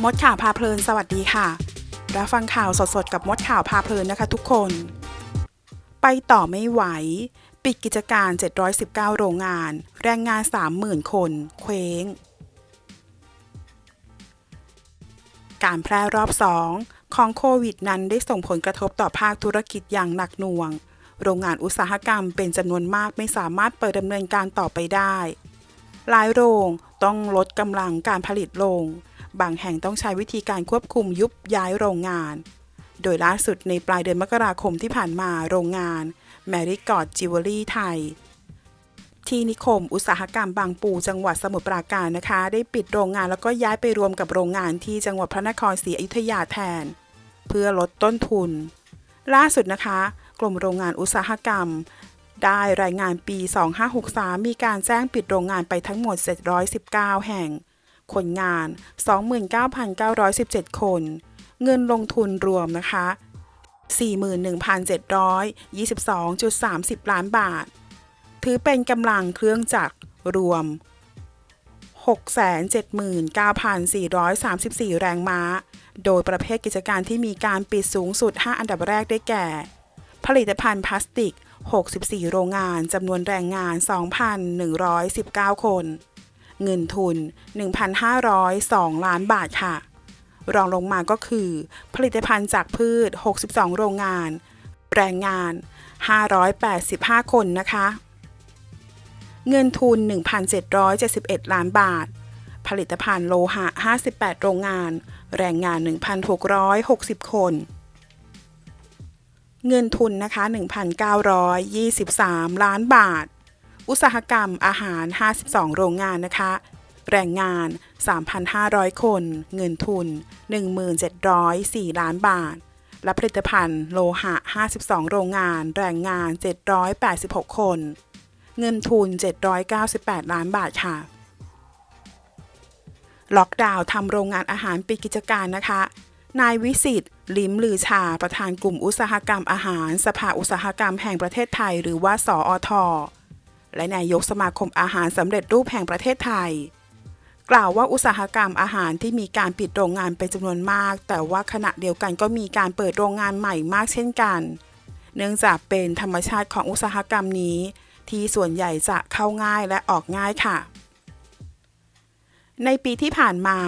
มดข่าวพาเพลิน สวัสดีค่ะ รับฟังข่าวสดๆ กับมดข่าวพาเพลินนะคะทุกคน ไปต่อไม่ไหว ปิดกิจการ 719 โรงงาน แรงงาน 30,000 คน เคว้ง การแพร่รอบ 2 ของโควิดนั้นได้ส่งผลกระทบต่อภาคธุรกิจอย่างหนักหน่วง โรงงานอุตสาหกรรมเป็นจำนวนมากไม่สามารถเปิดดำเนินการต่อไปได้ หลายโรงต้องลดกำลังการผลิตลง บางแห่งต้องใช้วิธีการควบคุมยุบย้ายโรงงาน โดยล่าสุดในปลายเดือนมกราคมที่ผ่านมาโรงงาน แมริกอดจิวเวลรี่ไทย ที่นิคมอุตสาหกรรมบางปูจังหวัดสมุทรปราการนะคะ ได้ปิดโรงงานแล้วก็ย้ายไปรวมกับโรงงานที่จังหวัดพระนครศรีอยุธยาแทน เพื่อลดต้นทุน ล่าสุดนะคะ กรมโรงงานอุตสาหกรรมได้รายงานปี 2563 มีการแจ้งปิดโรงงานไปทั้งหมด 719 แห่ง คนงาน 29,917 คน เงินลงทุนรวมนะคะ 41,722.30 ล้านบาท ถือเป็นกำลังเครื่องจักรรวม 679,434 แรงม้า โดยประเภทกิจการที่มีการปิดสูงสุด 5 อันดับแรกได้แก่ ผลิตภัณฑ์พลาสติก 64 โรงงานจำนวนแรงงาน 2,119 คน เงินทุน 1,502 ล้านบาทค่ะ รองลงมาก็คือ ผลิตภัณฑ์จากพืช 62 โรงงาน แรงงาน 585 คนนะคะ เงินทุน 1,771 ล้านบาท ผลิตภัณฑ์โลหะ 58 โรงงาน แรงงาน 1,660 คน เงินทุนนะคะ 1,923 ล้านบาท อุตสาหกรรมอาหาร 52 โรงงานนะคะ แรงงาน 3,500 คน เงินทุน 1,704 ล้านบาท และผลิตภัณฑ์โลหะ 52 โรงงาน แรงงาน 786 คน เงินทุน 798 ล้านบาทค่ะ ล็อกดาวน์ทำโรงงานอาหารปิดกิจการนะคะนายวิสิตลิมลือชา ประธานกลุ่มอุตสาหกรรมอาหาร สภาอุตสาหกรรมแห่งประเทศไทย หรือว่าสออท และนายกสมาคมอาหารสำเร็จรูปแห่งประเทศไทย กล่าวว่าอุตสาหกรรมอาหารที่มีการปิดโรงงานเป็นจำนวนมาก แต่ว่าขณะเดียวกันก็มีการเปิดโรงงานใหม่มากเช่นกัน เนื่องจากเป็นธรรมชาติของอุตสาหกรรมนี้ ที่ส่วนใหญ่จะเข้าง่ายและออกง่ายค่ะในปีที่ผ่านมา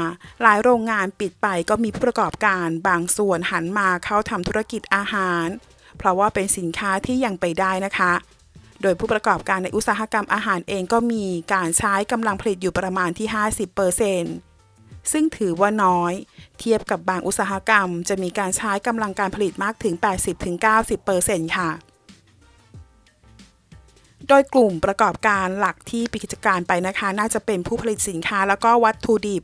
หลายโรงงานปิดไปก็มีผู้ประกอบการบางส่วนหันมาเข้าทำธุรกิจอาหาร เพราะว่าเป็นสินค้าที่ยังไปได้นะคะ โดยผู้ประกอบการในอุตสาหกรรมอาหารเองก็มีการใช้กำลังผลิตอยู่ประมาณที่ 50%ซึ่งถือว่าน้อย เทียบกับบางอุตสาหกรรม จะมีการใช้กำลังการผลิตมากถึง 80-90%ค่ะโดยกลุ่มประกอบการหลักที่ปิดกิจการไปนะคะ น่าจะเป็นผู้ผลิตสินค้าแล้วก็วัตถุดิบ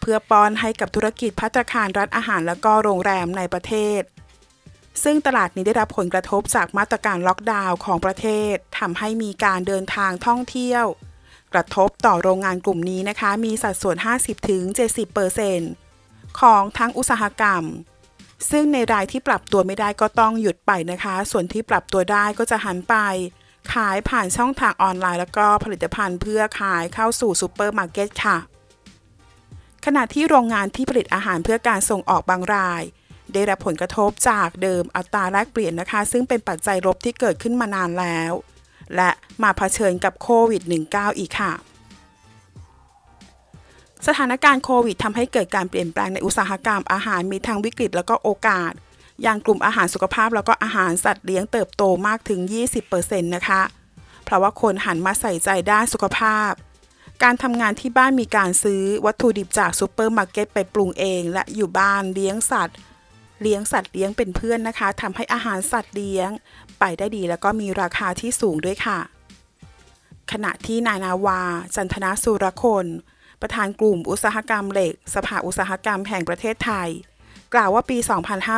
เพื่อป้อนให้กับธุรกิจพัตตาคารร้านอาหาร แล้วก็โรงแรมในประเทศ ซึ่งตลาดนี้ได้รับผลกระทบจากมาตรการล็อกดาวน์ของประเทศทำให้มีการเดินทางท่องเที่ยว กระทบต่อโรงงานกลุ่มนี้นะคะ มีสัดส่วน 50-70%ของทั้งอุตสาหกรรม ซึ่งในรายที่ปรับตัวไม่ได้ก็ต้องหยุดไปนะคะ ส่วนที่ปรับตัวได้ก็จะหันไป ขายผ่านช่องทางออนไลน์ แล้วก็ผลิตภัณฑ์เพื่อขายเข้าสู่ซูเปอร์มาร์เก็ตค่ะขณะที่โรงงานที่ผลิตอาหารเพื่อการส่งออกบางราย ได้รับผลกระทบจากเดิมอัตราแลกเปลี่ยนนะคะ ซึ่งเป็นปัจจัยลบที่เกิดขึ้นมานานแล้ว และมาเผชิญกับโควิด -19 อีกค่ะสถานการณ์โควิดทำให้เกิดการเปลี่ยนแปลงในอุตสาหกรรมอาหารมีทั้งวิกฤตแล้วก็โอกาส อย่างกลุ่มอาหารสุขภาพแล้วก็อาหารสัตว์เลี้ยงเติบโตมากถึง 20%นะคะ เพราะว่าคนหันมาใส่ใจด้านสุขภาพ การทำงานที่บ้านมีการซื้อวัตถุดิบจากซูเปอร์มาร์เก็ตไปปรุงเอง และอยู่บ้านเลี้ยงสัตว์ เลี้ยงสัตว์เลี้ยงเป็นเพื่อนนะคะทำให้อาหารสัตว์เลี้ยง ไปได้ดีแล้วก็มีราคาที่สูงด้วยค่ะ ขณะที่นายนาวา จันทนาสุรคน ประธานกลุ่มอุตสาหกรรมเหล็ก สภาอุตสาหกรรมแห่งประเทศไทย กล่าวว่าปี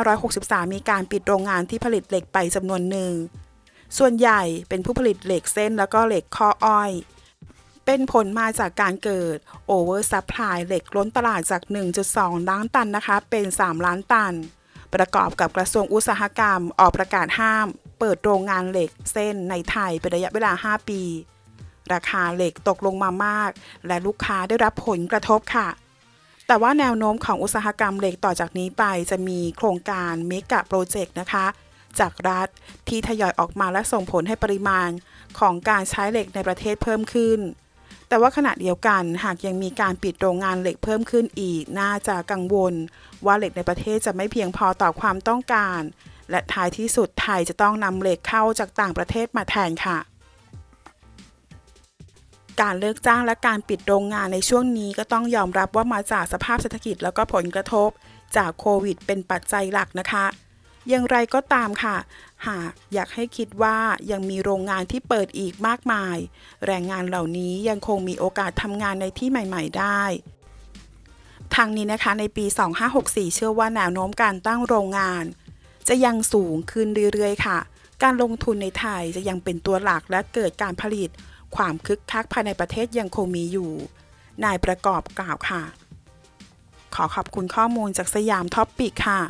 2563 มีการปิดโรงงานที่ผลิตเหล็กไปจำนวนหนึ่ง ส่วนใหญ่เป็นผู้ผลิตเหล็กเส้นแล้วก็เหล็กข้ออ้อยเป็นผลมาจากการเกิดโอเวอร์ซัพพลายเหล็กล้นตลาดจาก 1.2 ล้านตันนะคะ เป็น 3 ล้านตัน ประกอบกับกระทรวงอุตสาหกรรม ออกประกาศห้าม เปิดโรงงานเหล็กเส้นในไทยเป็นระยะเวลา 5 ปี ราคาเหล็กตกลงมามาก และลูกค้าได้รับผลกระทบค่ะ แต่ว่าแนวโน้มของอุตสาหกรรมเหล็กต่อจากนี้ไปจะมีโครงการเมกะโปรเจกต์นะคะจากรัฐที่ทยอยออกมาและส่งผลให้ปริมาณของการใช้เหล็กในประเทศเพิ่มขึ้น แต่ว่าขณะเดียวกันหากยังมีการปิดโรงงานเหล็กเพิ่มขึ้นอีก น่าจะกังวล ว่าเหล็กในประเทศจะไม่เพียงพอต่อความต้องการ และท้ายที่สุดไทยจะต้องนำเหล็กเข้าจากต่างประเทศมาแทนค่ะ การเลิกจ้างและการปิดโรงงานในช่วงนี้ก็ต้องยอมรับว่ามาจากสภาพเศรษฐกิจแล้วก็ผลกระทบ จากโควิด เป็นปัจจัยหลักนะคะ อย่างไรก็ตามค่ะ หากอยากให้คิดว่ายังมีโรงงานที่เปิดอีกมากมาย แรงงานเหล่านี้ยังคงมีโอกาสทำงานในที่ใหม่ ๆ ได้ทางนี้นะคะในปี 2564 เชื่อว่าแนวโน้มการตั้งโรงงาน จะยังสูงขึ้นเรื่อยๆ ค่ะ การลงทุนในไทยจะยังเป็นตัวหลักและเกิดการผลิต ความคึกคักภายในประเทศยังคงมีอยู่ นายประกอบกล่าวค่ะ ขอขอบคุณข้อมูลจากสยามท็อปปิกค่ะ